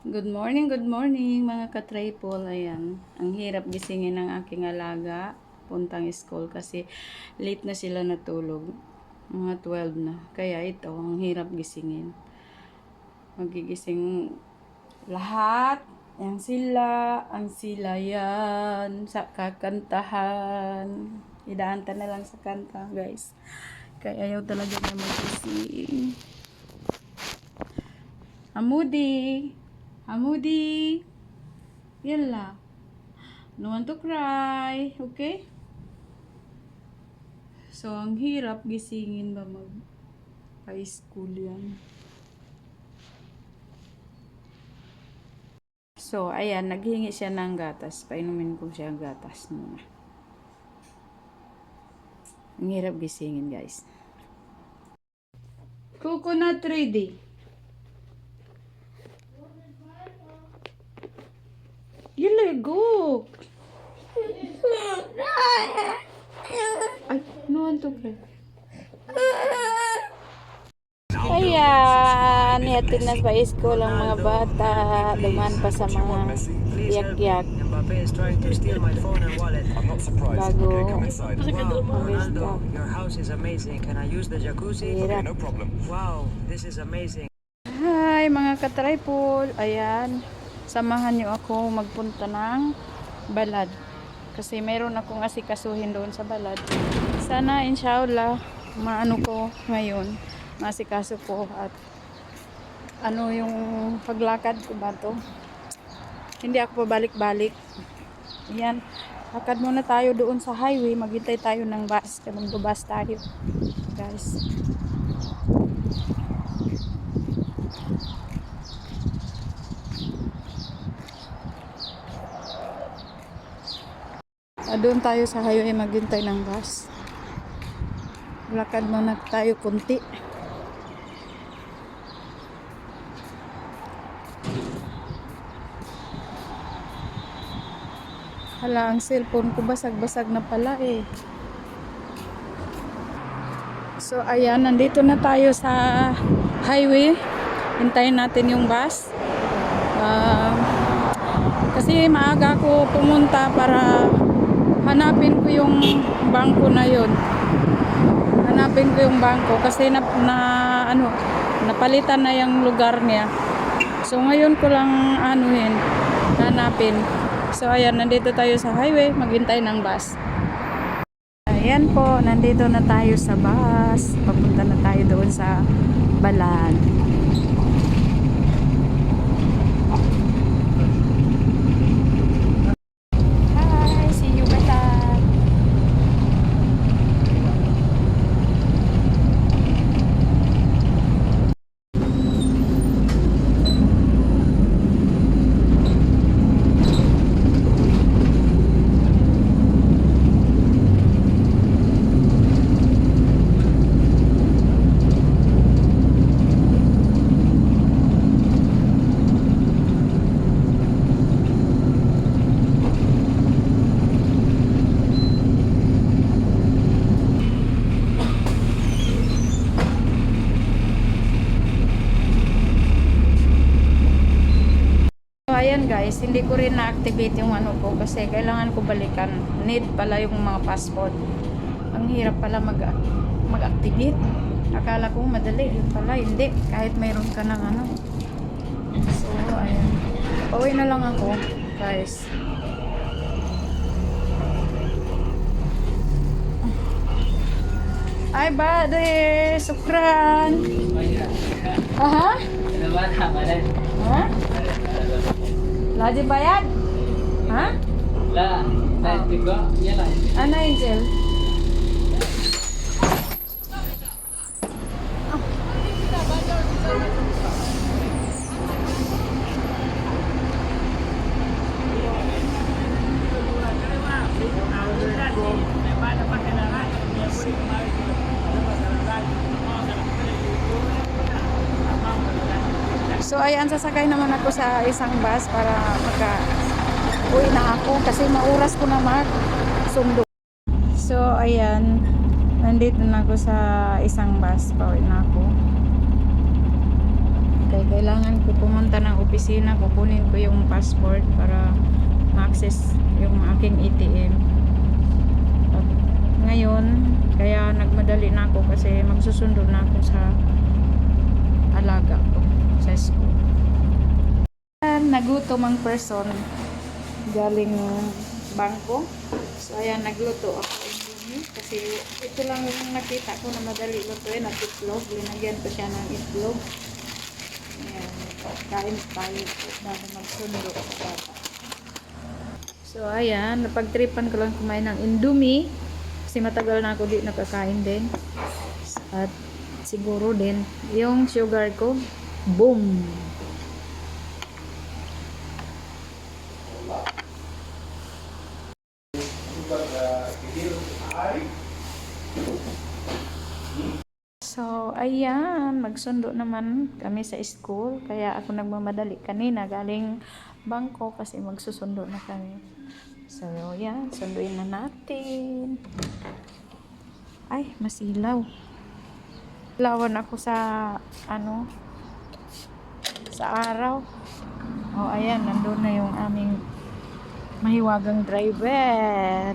Good morning, good morning mga ka-triple. Ayan, ang hirap gisingin ng aking alaga puntang school kasi late na sila natulog. Mga 12 na. Kaya ito, ang hirap gisingin. Magigising lahat. Yang sila, ang sila yan, sa kakantahan. Idaanta na lang sa kanta, guys. Kaya ayaw talaga na magising. Amudi. Amudi. Yalla. No one to cry. Okay? So, ang hirap gisingin ba mag high school yan. So, ayan, naghingi siya ng gatas. Painumin ko siya ang gatas muna. Ang hirap gisingin, guys. Coconut ready. You let go. Ay, no one to cry. Ayan, ihatid na sa school ang mga bata. Duman pa sa mga yak-yak. Mbappe is trying to steal my phone and wallet. I'm not surprised. Bago. Okay, come inside. Wow, Mabilis Ronaldo, ka. your house is amazing. Can I use the jacuzzi? Hirap. No problem. Wow, this is amazing. Hi mga katripod. Ayan. Samahan niyo ako magpunta ng balad. Kasi meron akong asikasuhin doon sa balad. Sana inshallah maano ko ngayon. Masikaso ko at ano yung paglakad ko ba to. Hindi ako pabalik-balik. Ayan. Lakad muna tayo doon sa highway. Maghintay tayo ng bus. Kaya magbabas tayo. Guys. Ah, doon tayo sa highway maghintay ng bus. Lakad muna tayo kunti. Hala, ang cellphone ko basag-basag na pala eh. So, ayan, nandito na tayo sa highway. Hintayin natin yung bus. Ah, kasi maaga ako pumunta para ko yung bangko na yon. Hanapin ko yung bangko kasi na, na ano, napalitan na yung lugar niya. So ngayon ko lang anuhin, hanapin. So ayan, nandito tayo sa highway, maghintay ng bus. Ayan po, nandito na tayo sa bus. Papunta na tayo doon sa Balan. Hi, see you Balan. So, ayan guys, hindi ko rin na-activate yung ano ko kasi kailangan ko balikan. Need pala yung mga passport. Ang hirap pala mag mag-activate. Akala ko madali, yun pala hindi. Kahit mayroon ka ng ano. So, ayan. Pauwi na lang ako, guys. Ay, bade! Sukran! Aha? Ha? Lagi bayad? Ha? La. Ano, Angel? Ayan, sasakay naman ako sa isang bus para maka uwi na ako kasi mauras ko na mag sundo. So ayan, nandito na ako sa isang bus, pauwi na ako. Kaya kailangan ko pumunta ng opisina, kukunin ko yung passport para ma-access yung aking ATM. At ngayon, kaya nagmadali na ako kasi magsusundo na ako sa alaga ko sa school. Ayan, Nagutom ang person galing bangko. So ayan, nagluto ako kasi ito lang yung nakita ko na madali lutuin at itlog. Linagyan ko siya ng itlog. Ayan, kain tayo bago magsundo sa bata. So ayan, napagtripan ko lang kumain ng indomie kasi matagal na ako di nakakain din. At siguro din yung sugar ko, boom! So, ayan, magsundo naman kami sa school. Kaya ako nagmamadali kanina galing bangko kasi magsusundo na kami. So, yan, sunduin na natin. Ay, masilaw. Lawan ako sa, ano, sa araw. O, ayan, nandun na yung aming mahiwagang driver.